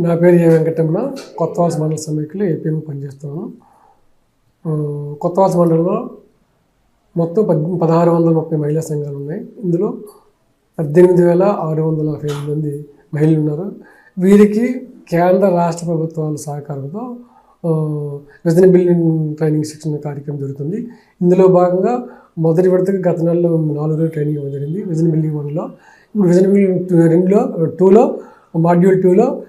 నా పేరు ఏ వెంకటరమణ. కొత్తవాల్సి మండల సమైక్యలో ఏపీఎం పనిచేస్తున్నాను. ఆ, మండలంలో మొత్తం పద్ పదహారు వందల ముప్పై మహిళా సంఘాలు ఉన్నాయి. ఇందులో పద్దెనిమిది వేల ఆరు వందల నలభై ఎనిమిది మంది మహిళలు ఉన్నారు. వీరికి కేంద్ర రాష్ట్ర ప్రభుత్వాల సహకారంతో ఆ, విజన్ బిల్డింగ్ ట్రైనింగ్ శిక్షణ కార్యక్రమం జరుగుతుంది. ఇందులో భాగంగా మొదటి విడతకి గత నెలలో నాలుగు రోజులు ట్రైనింగ్ ఇవ్వడం జరిగింది. విజన్ బిల్డింగ్ వన్లో ఇప్పుడు విజన్ బిల్డింగ్ రెండులో టూలో మాడ్యూల్ టూలో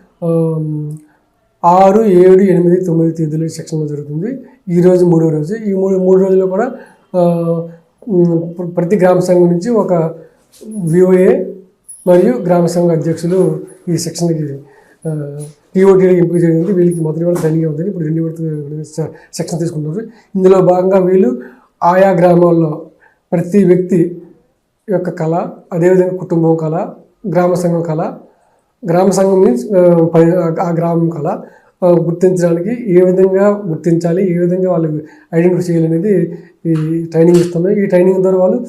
ఆరు ఏడు ఎనిమిది తొమ్మిది తేదీలో శిక్షణ జరుగుతుంది. ఈరోజు మూడో రోజు. ఈ మూడు మూడు రోజుల్లో కూడా ప్రతి గ్రామ సంఘం నుంచి ఒక విఓఏ మరియు గ్రామ సంఘ అధ్యక్షులు ఈ శిక్షణకి టీఓటీకి ఎంపిక జరిగింది. వీళ్ళకి మొదటి వాళ్ళు ధనిగా ఉందని ఇప్పుడు రెండు విడత సెక్షన్ శిక్షణ తీసుకుంటున్నారు. ఇందులో భాగంగా వీళ్ళు ఆయా గ్రామాల్లో ప్రతి వ్యక్తి యొక్క కళ అదేవిధంగా కుటుంబం కళ గ్రామ సంఘం కళ గ్రామ సంఘం మీన్స్ ఆ గ్రామం కళ గుర్తించడానికి ఏ విధంగా గుర్తించాలి ఏ విధంగా వాళ్ళకి ఐడెంటిఫై చేయాలి అనేది ఈ ట్రైనింగ్ ఇస్తున్నాం ఈ ట్రైనింగ్ ద్వారా వాళ్ళు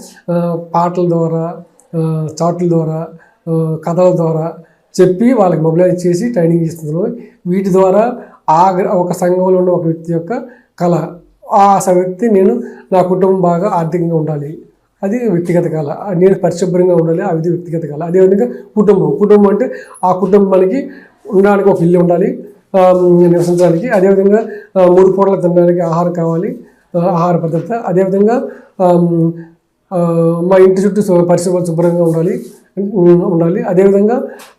పాటల ద్వారా చాట్ల ద్వారా కథల ద్వారా చెప్పి వాళ్ళకి మొబిలైజ్ చేసి ట్రైనింగ్ ఇస్తున్నారు వీటి ద్వారా ఆ ఒక సంఘంలో ఉన్న ఒక వ్యక్తి యొక్క కళ ఆ వ్యక్తి నేను నా కుటుంబం బాగా ఆర్థికంగా ఉండాలి. అది వ్యక్తిగత కళ. నేను పరిశుభ్రంగా ఉండాలి అది వ్యక్తిగత కళ. అదేవిధంగా కుటుంబం. కుటుంబం అంటే ఆ కుటుంబానికి ఉండడానికి ఒక ఇల్లు ఉండాలి నివసించడానికి. అదేవిధంగా మూడు పూటలు తినడానికి ఆహారం కావాలి ఆహార భద్రత అదేవిధంగా మా ఇంటి చుట్టూ పరిశుభ్ర శుభ్రంగా ఉండాలి ఉండాలి. అదేవిధంగా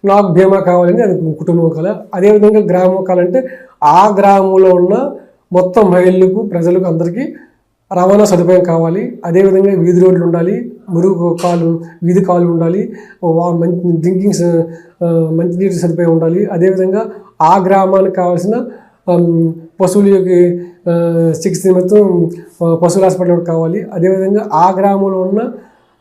నాకు బీమా కావాలని అది కుటుంబం కళ. అదేవిధంగా గ్రామం కళ అంటే ఆ గ్రామంలో ఉన్న మొత్తం మహిళలకు ప్రజలకు అందరికీ రవాణా సదుపాయం కావాలి. అదేవిధంగా వీధి రోడ్లు ఉండాలి. మురుగు కాలు వీధి కాలు ఉండాలి. వా- మంచి డ్రింకింగ్ మంచి నీటి మంచినీటి సదుపాయం ఉండాలి. అదేవిధంగా ఆ గ్రామానికి కావాల్సిన పశువుల యొక్క చికిత్స నిమిత్తం పశువుల హాస్పిటల్ ఒకటి కావాలి. అదేవిధంగా ఆ గ్రామంలో ఉన్న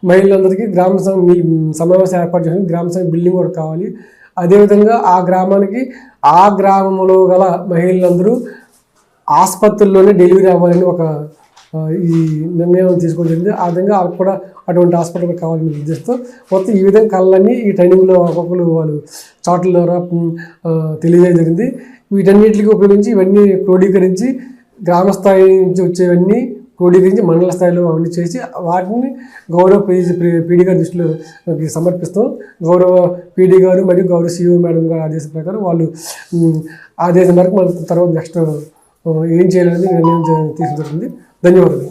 మహిళలందరికీ గ్రామ మీ- సమావేశం ఏర్పాటు చేసిన గ్రామ బిల్డింగ్ కూడా కావాలి. అదేవిధంగా ఆ గ్రామానికి ఆ గ్రామంలో గల మహిళలందరూ ఆసుపత్రుల్లోనే డెలివరీ అవ్వాలని ఒక ఈ నిర్ణయం తీసుకోవడం జరిగింది. ఆ విధంగా వాళ్ళకి కూడా అటువంటి హాస్పిటల్ కావాలని ఉద్దేశిస్తూ మొత్తం ఈ విధంగా కళ్ళన్నీ ఈ ట్రైనింగ్లో ఒక్కొక్కరు వాళ్ళు చాట్ల ద్వారా తెలియజేయడం జరిగింది. వీటన్నిటికి ఉపయోగించి ఇవన్నీ క్రోడీకరించి గ్రామ స్థాయి నుంచి వచ్చేవన్నీ క్రోడీకరించి మండల స్థాయిలో అవన్నీ చేసి వాటిని గౌరవ పీడీ గారి దృష్టిలో సమర్పిస్తాం గౌరవ పీడీ గారు మరియు గౌరవ సిఇఓ మేడం గారు ఆదేశం ప్రకారం వాళ్ళు ఆదేశం మేరకు మన తర్వాత నెక్స్ట్ ఏం చేయాలనేది నిర్ణయం తీసుకుంటుంది ధన్యవాదాలు